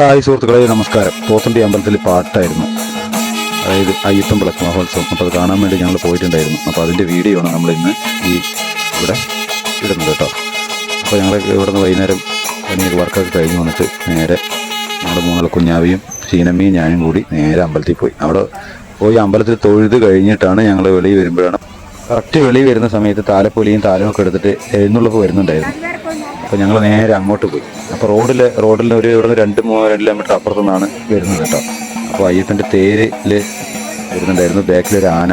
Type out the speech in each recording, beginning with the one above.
Hi സുഹൃത്തുക്കളെ നമസ്കാരം. പോത്തണ്ടി അമ്പലത്തിൽ പാട്ടായിരുന്നു. അതായത് അയ്യപ്പൻ വിളക്ക് മഹോത്സവം. അപ്പോൾ അത് കാണാൻ വേണ്ടി ഞങ്ങൾ പോയിട്ടുണ്ടായിരുന്നു. അപ്പോൾ അതിന്റെ വീഡിയോ ആണ് നമ്മളിന്ന് ഈ ഇവിടെ ഇടുന്നത് കേട്ടോ. അപ്പോൾ ഞങ്ങൾ ഇവിടെ നിന്ന് വൈകുന്നേരം എനിക്ക് വർക്കൊക്കെ കഴിഞ്ഞ് വന്നിട്ട് നേരെ ഞങ്ങൾ മൂന്നാൾ കുഞ്ഞാവിയും ഷീനമ്മയും ഞാനും കൂടി നേരെ അമ്പലത്തിൽ പോയി. അവിടെ പോയി അമ്പലത്തിൽ തൊഴുത് കഴിഞ്ഞിട്ടാണ് ഞങ്ങൾ വെളിയിൽ വരുമ്പോഴാണ്. കറക്റ്റ് വെളിയിൽ വരുന്ന സമയത്ത് താലപ്പൊലിയും താലമൊക്കെ എടുത്തിട്ട് എഴുന്നള്ളിപ്പ് വരുന്നുണ്ടായിരുന്നു. അപ്പോൾ ഞങ്ങൾ നേരെ അങ്ങോട്ട് പോയി. അപ്പോൾ റോഡിൽ റോഡിൽ ഒരു ഇവിടുന്ന് രണ്ട് മൂന്ന് രണ്ട് കിലോമീറ്റർ അപ്പുറത്തു നിന്നാണ് വരുന്നത് കേട്ടോ. അപ്പോൾ അയ്യപ്പന്റെ തേരിൽ വരുന്നുണ്ടായിരുന്നു. ബാക്കിൽ ഒരു ആന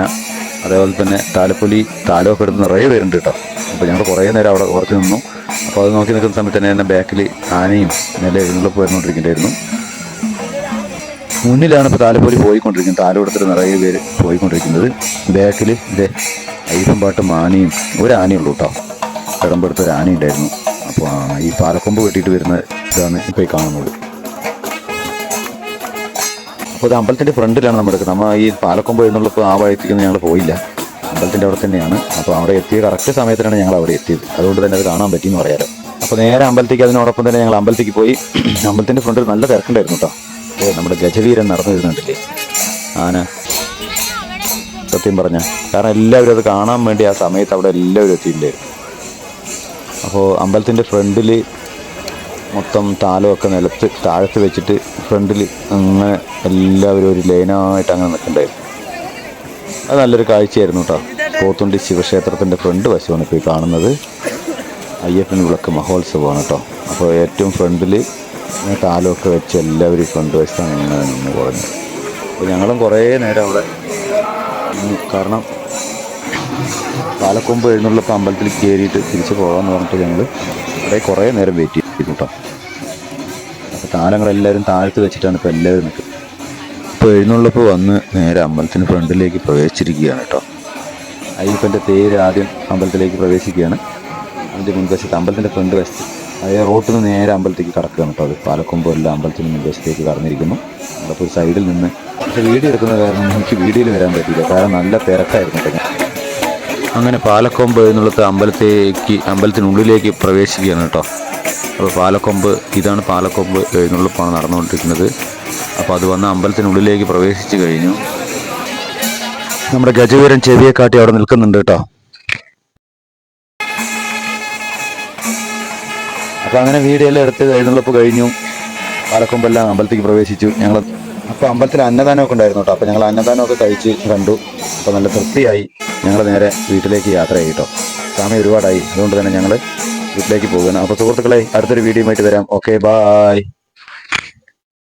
അതേപോലെ തന്നെ താലപ്പൊലി താലമൊക്കെ എടുത്ത് നിറയെ വരുന്നുണ്ട് കേട്ടോ. അപ്പോൾ ഞങ്ങൾ കുറേ നേരം അവിടെ കുറച്ച് നിന്നു. അപ്പോൾ അത് നോക്കി നിൽക്കുന്ന സമയത്ത് തന്നെ ബാക്കിൽ ആനയും നല്ല എഴുന്നള്ളിപ്പ് വരുന്നുകൊണ്ടിരിക്കുന്നുണ്ടായിരുന്നു മുന്നിലാണ് ഇപ്പോൾ താലപ്പൊലി പോയിക്കൊണ്ടിരിക്കുന്നത്. താലോടത്തിൽ നിറയെ പേര് പോയിക്കൊണ്ടിരിക്കുന്നത്. ബാക്കിൽ ഇതേ അയ്യപ്പൻ പാട്ടും ആനയും ഒരു ആനയുള്ളൂ കേട്ടോ. കിടമ്പെടുത്ത് ഒരു ആന ഉണ്ടായിരുന്നു അപ്പോൾ ഈ പാലക്കൊമ്പ് വെട്ടിയിട്ട് വരുന്ന ഇതാണ് ഇപ്പോൾ ഈ കാണുന്നത്. അപ്പോൾ ഇത് അമ്പലത്തിന്റെ ഫ്രണ്ടിലാണ് നമ്മൾ നമ്മൾ ഈ പാലക്കൊമ്പ് എന്നുള്ളപ്പോൾ ആ വഴിക്കൊന്നും ഞങ്ങൾ പോയില്ല. അമ്പലത്തിന്റെ അവിടെ തന്നെയാണ്. അപ്പോൾ അവിടെ എത്തിയ കറക്റ്റ് സമയത്തിനാണ് ഞങ്ങൾ അവിടെ എത്തിയത്. അതുകൊണ്ട് തന്നെ അത് കാണാൻ പറ്റിയെന്ന് പറയാമല്ലോ അപ്പോൾ നേരെ അമ്പലത്തേക്ക് അതിനോടൊപ്പം തന്നെ ഞങ്ങൾ അമ്പലത്തേക്ക് പോയി. അമ്പലത്തിന്റെ ഫ്രണ്ടിൽ നല്ല തിരക്കുണ്ടായിരുന്നു കേട്ടോ. ഓ നമ്മുടെ ഗജവീരൻ നടന്നു വരുന്നുണ്ടല്ലേ? ആന. സത്യം പറഞ്ഞ. കാരണം എല്ലാവരും അത് കാണാൻ വേണ്ടി ആ സമയത്ത് അവിടെ എല്ലാവരും എത്തിയിട്ടുണ്ടായിരുന്നു അപ്പോൾ അമ്പലത്തിന്റെ ഫ്രണ്ടിൽ മൊത്തം താലമൊക്കെ നിലത്ത് താഴത്ത് വെച്ചിട്ട് ഫ്രണ്ടിൽ അങ്ങനെ എല്ലാവരും ഒരു ലൈനായിട്ട് അങ്ങനെ നിൽക്കണ്ടായിരുന്നു. അത് നല്ലൊരു കാഴ്ചയായിരുന്നു കേട്ടോ പോത്തുണ്ടി ശിവക്ഷേത്രത്തിന്റെ ഫ്രണ്ട് വശമാണ് ഇപ്പോൾ കാണുന്നത്. അയ്യപ്പൻ വിളക്ക് മഹോത്സവമാണ് കേട്ടോ അപ്പോൾ ഏറ്റവും ഫ്രണ്ടിൽ താലമൊക്കെ വെച്ച് എല്ലാവരും ഫ്രണ്ട് വശത്താണ് ഇങ്ങനെ നിന്ന് കുറഞ്ഞു അപ്പോൾ ഞങ്ങളും കുറേ നേരം അവിടെ കാരണം പാലക്കൊമ്പ് എഴുന്നള്ളപ്പം അമ്പലത്തിൽ കയറിയിട്ട് തിരിച്ചു പോകാമെന്ന് പറഞ്ഞിട്ട് ഞങ്ങൾ അവിടെ കുറേ നേരം വെയിറ്റ് ചെയ്തു കേട്ടോ അപ്പോൾ താരങ്ങളെല്ലാവരും താഴത്ത് വെച്ചിട്ടാണ് ഇപ്പോൾ എല്ലാവരും നിൽക്കുന്നത് ഇപ്പോൾ എഴുന്നള്ളപ്പോൾ വന്ന് നേരെ അമ്പലത്തിന് ഫ്രണ്ടിലേക്ക് പ്രവേശിച്ചിരിക്കുകയാണ് കേട്ടോ അയ്യപ്പന്റെ പേര് ആദ്യം അമ്പലത്തിലേക്ക് പ്രവേശിക്കുകയാണ്. അതിന്റെ മുൻവശത്ത് അമ്പലത്തിന്റെ ഫ്രണ്ട് വശത്ത് അതായത് റോട്ടിൽ നിന്ന് നേരെ അമ്പലത്തേക്ക് കടക്കുകയാണ് കേട്ടോ അത്. പാലക്കൊമ്പ് എല്ലാം അമ്പലത്തിന്റെ മുൻവശത്തേക്ക് കടന്നിരിക്കുന്നു. നമ്മളപ്പോൾ സൈഡിൽ നിന്ന് പക്ഷേ വീഡിയോ എടുക്കുന്ന കാരണം എനിക്ക് വീഡിയോയിൽ വരാൻ പറ്റിയില്ല. കാരണം നല്ല തിരക്കായിരുന്നു കേട്ടോ അങ്ങനെ പാലക്കൊമ്പ് എന്നുള്ളത് അമ്പലത്തേക്ക് അമ്പലത്തിനുള്ളിലേക്ക് പ്രവേശിക്കുകയാണ് കേട്ടോ. അപ്പോൾ പാലക്കൊമ്പ് ഇതാണ് പാലക്കൊമ്പ് എഴുന്നള്ളിപ്പാണ് നടന്നുകൊണ്ടിരിക്കുന്നത്. അപ്പോൾ അത് വന്ന് അമ്പലത്തിനുള്ളിലേക്ക് പ്രവേശിച്ചു കഴിഞ്ഞു. നമ്മുടെ ഗജവീരൻ ചെവിയെ കാട്ടി അവിടെ നിൽക്കുന്നുണ്ട് കേട്ടോ. അപ്പോൾ അങ്ങനെ വീഡിയോ എല്ലാം എടുത്ത് എഴുന്നള്ളപ്പ് കഴിഞ്ഞു. പാലക്കൊമ്പെല്ലാം അമ്പലത്തേക്ക് പ്രവേശിച്ചു. ഞങ്ങൾ അപ്പോൾ അമ്പലത്തിൽ അന്നദാനമൊക്കെ ഉണ്ടായിരുന്നു കേട്ടോ. അപ്പോൾ ഞങ്ങൾ അന്നദാനമൊക്കെ കഴിച്ച് കണ്ടു. അപ്പോൾ നല്ല തൃപ്തിയായി. ഞങ്ങൾ നേരെ വീട്ടിലേക്ക് യാത്ര ചെയ്യട്ടോ സമയം ഒരുപാടായി. അതുകൊണ്ട് തന്നെ ഞങ്ങൾ വീട്ടിലേക്ക് പോകുകയാണ് അപ്പോൾ സുഹൃത്തുക്കളെ അടുത്തൊരു ആയിട്ട് വരാം. Okay bye